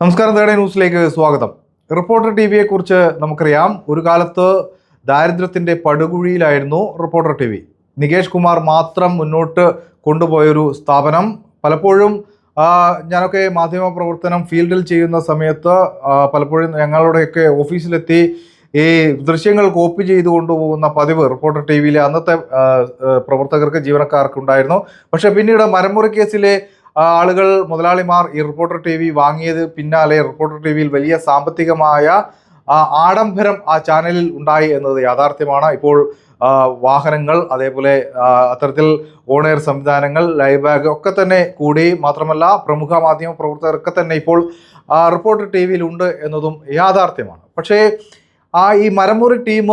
നമസ്കാരം തേടെ ന്യൂസിലേക്ക് സ്വാഗതം. റിപ്പോർട്ടർ ടി വിയെ കുറിച്ച് നമുക്കറിയാം. ഒരു കാലത്ത് ദാരിദ്ര്യത്തിന്റെ പടുകുഴിയിലായിരുന്നു reporter T V Nikesh Kumar മാത്രം മുന്നോട്ട് കൊണ്ടുപോയൊരു സ്ഥാപനം. പലപ്പോഴും ഞാനൊക്കെ മാധ്യമ പ്രവർത്തനം ഫീൽഡിൽ ചെയ്യുന്ന സമയത്ത് പലപ്പോഴും ഞങ്ങളുടെയൊക്കെ ഓഫീസിലെത്തി ഈ ദൃശ്യങ്ങൾ കോപ്പി ചെയ്ത് കൊണ്ടുപോകുന്ന പതിവ് റിപ്പോർട്ടർ ടി വിയിലെ അന്നത്തെ പ്രവർത്തകർക്ക് ജീവനക്കാർക്ക് ഉണ്ടായിരുന്നു പക്ഷെ പിന്നീട് മരമുറി കേസിലെ ആളുകൾ മുതലാളിമാർ ഈ റിപ്പോർട്ടർ ടി വി വാങ്ങിയത് പിന്നാലെ റിപ്പോർട്ടർ ടി വിയിൽ വലിയ സാമ്പത്തികമായ ആഡംബരം ആ ചാനലിൽ ഉണ്ടായി എന്നത് യാഥാർത്ഥ്യമാണ്. ഇപ്പോൾ വാഹനങ്ങൾ അതേപോലെ അത്തരത്തിൽ ഓണെയർ സംവിധാനങ്ങൾ ലൈവ് ബാഗ് ഒക്കെ തന്നെ കൂടി മാത്രമല്ല പ്രമുഖ മാധ്യമ പ്രവർത്തകരൊക്കെ തന്നെ ഇപ്പോൾ റിപ്പോർട്ടർ ടി വിയിലുണ്ട് എന്നതും യാഥാർത്ഥ്യമാണ്. പക്ഷേ ആ ഈ മരമുറി ടീം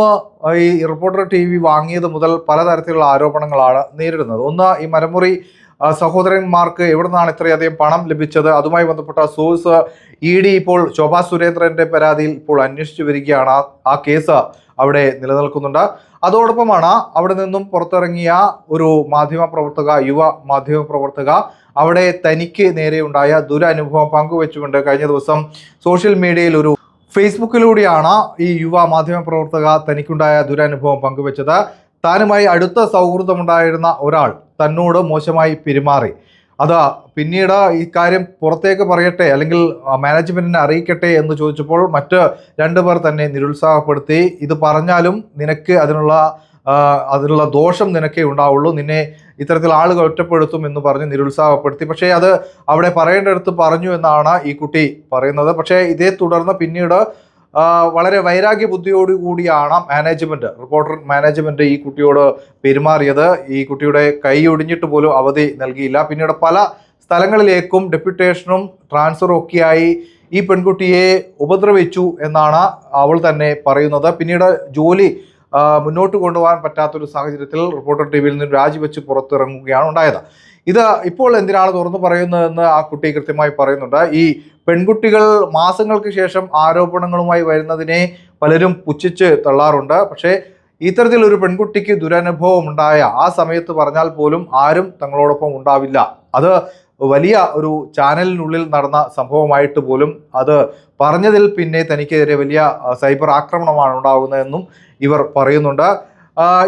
ഈ റിപ്പോർട്ടർ ടി വി വാങ്ങിയത് മുതൽ പലതരത്തിലുള്ള ആരോപണങ്ങളാണ് നേരിടുന്നത്. ഒന്ന് ഈ മരമുറി സഹോദരന്മാർക്ക് എവിടെ നിന്നാണ് ഇത്രയധികം പണം ലഭിച്ചത്? അതുമായി ബന്ധപ്പെട്ട സോഴ്സ് ഇ ഡി ഇപ്പോൾ ശോഭാ സുരേന്ദ്രന്റെ പരാതിയിൽ ഇപ്പോൾ അന്വേഷിച്ചു വരികയാണ്. ആ- കേസ് അവിടെ നിലനിൽക്കുന്നുണ്ട്. അതോടൊപ്പമാണ് അവിടെ നിന്നും പുറത്തിറങ്ങിയ ഒരു മാധ്യമ പ്രവർത്തക യുവ മാധ്യമ പ്രവർത്തക അവിടെ തനിക്ക് നേരെയുണ്ടായ ദുരനുഭവം പങ്കുവെച്ചുകൊണ്ട് കഴിഞ്ഞ ദിവസം സോഷ്യൽ മീഡിയയിൽ ഒരു ഫേസ്ബുക്കിലൂടെയാണ് ഈ യുവ മാധ്യമ പ്രവർത്തക തനിക്കുണ്ടായ ദുരനുഭവം പങ്കുവെച്ചത്. താനുമായി അടുത്ത സൗഹൃദമുണ്ടായിരുന്ന ഒരാൾ തന്നോട് മോശമായി പെരുമാറി. അത് പിന്നീട് ഈ കാര്യം പുറത്തേക്ക് പറയട്ടെ അല്ലെങ്കിൽ മാനേജ്മെന്റിനെ അറിയിക്കട്ടെ എന്ന് ചോദിച്ചപ്പോൾ മറ്റ് രണ്ടുപേർ തന്നെ നിരുത്സാഹപ്പെടുത്തി ഇത് പറഞ്ഞാലും നിനക്ക് അതിനുള്ള അതിനുള്ള ദോഷം നിനക്കേ ഉണ്ടാവുള്ളൂ നിന്നെ ഇത്തരത്തിൽ ആളുകൾ ഒറ്റപ്പെടുത്തും എന്ന് പറഞ്ഞ് നിരുത്സാഹപ്പെടുത്തി. പക്ഷേ അത് അവിടെ പറയേണ്ടടുത്ത് പറഞ്ഞു എന്നാണ് ഈ കുട്ടി പറയുന്നത്. പക്ഷേ ഇതേ തുടർന്ന് പിന്നീട് വളരെ വൈരാഗ്യ ബുദ്ധിയോട് കൂടിയാണ് മാനേജ്മെന്റ് റിപ്പോർട്ടർ മാനേജ്മെന്റ് ഈ കുട്ടിയോട് പെരുമാറിയത്. ഈ കുട്ടിയുടെ കൈ ഒടിഞ്ഞിട്ട് പോലും അവധി നൽകിയില്ല. പിന്നീട് പല സ്ഥലങ്ങളിലേക്കും ഡെപ്യൂട്ടേഷനും ട്രാൻസ്ഫറും ഒക്കെയായി ഈ പെൺകുട്ടിയെ ഉപദ്രവിച്ചു എന്നാണ് അവൾ തന്നെ പറയുന്നത്. പിന്നീട് ജോലി മുന്നോട്ട് കൊണ്ടുപോകാൻ പറ്റാത്തൊരു സാഹചര്യത്തിൽ റിപ്പോർട്ടർ ടി വിയിൽ നിന്ന് രാജിവെച്ച് പുറത്തിറങ്ങുകയാണ് ഉണ്ടായത്. ഇത് ഇപ്പോൾ എന്തിനാണ് തുറന്നു പറയുന്നതെന്ന് ആ കുട്ടി കൃത്യമായി പറയുന്നുണ്ട്. ഈ പെൺകുട്ടികൾ മാസങ്ങൾക്ക് ശേഷം ആരോപണങ്ങളുമായി വരുന്നതിനെ പലരും പുച്ഛിച്ച് തള്ളാറുണ്ട്. പക്ഷേ ഇത്തരത്തിൽ ഒരു പെൺകുട്ടിക്ക് ദുരനുഭവം ഉണ്ടായ ആ സമയത്ത് പറഞ്ഞാൽ പോലും ആരും തങ്ങളോടൊപ്പം ഉണ്ടാവില്ല. അത് വലിയ ഒരു ചാനലിനുള്ളിൽ നടന്ന സംഭവമായിട്ട് പോലും അത് പറഞ്ഞതിൽ പിന്നെ തനിക്കെതിരെ വലിയ സൈബർ ആക്രമണമാണ് ഉണ്ടാകുന്നതെന്നും ഇവർ പറയുന്നുണ്ട്.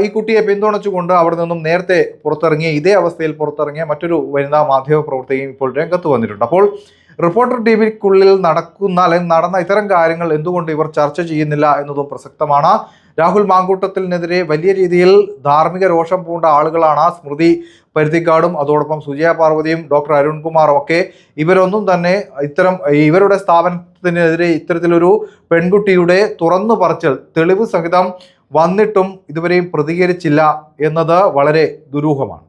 ഈ കുട്ടിയെ പിന്തുണച്ചുകൊണ്ട് അവിടെ നിന്നും നേരത്തെ പുറത്തിറങ്ങിയ ഇതേ അവസ്ഥയിൽ പുറത്തിറങ്ങിയ മറ്റൊരു വനിതാ മാധ്യമ പ്രവർത്തകയും ഇപ്പോൾ രംഗത്ത് വന്നിട്ടുണ്ട്. അപ്പോൾ റിപ്പോർട്ടർ ടി വിക്കുള്ളിൽ നടക്കുന്ന അല്ലെങ്കിൽ നടന്ന ഇത്തരം കാര്യങ്ങൾ എന്തുകൊണ്ട് ഇവർ ചർച്ച ചെയ്യുന്നില്ല എന്നതും പ്രസക്തമാണ്. രാഹുൽ മാങ്കൂട്ടത്തിനെതിരെ വലിയ രീതിയിൽ ധാർമ്മിക രോഷം പൂണ്ട ആളുകളാണ് സ്മൃതി പരുത്തിക്കാടും അതോടൊപ്പം സുജയ പാർവതിയും ഡോക്ടർ അരുൺകുമാറും ഒക്കെ ഇവരൊന്നും തന്നെ ഇത്തരം ഇവരുടെ സ്ഥാപനത്തിനെതിരെ ഇത്തരത്തിലൊരു പെൺകുട്ടിയുടെ തുറന്നു പറച്ചൽ തെളിവ് സഹിതം വന്നിട്ടും ഇതുവരെയും പ്രതികരിച്ചില്ല എന്നത് വളരെ ദുരൂഹമാണ്.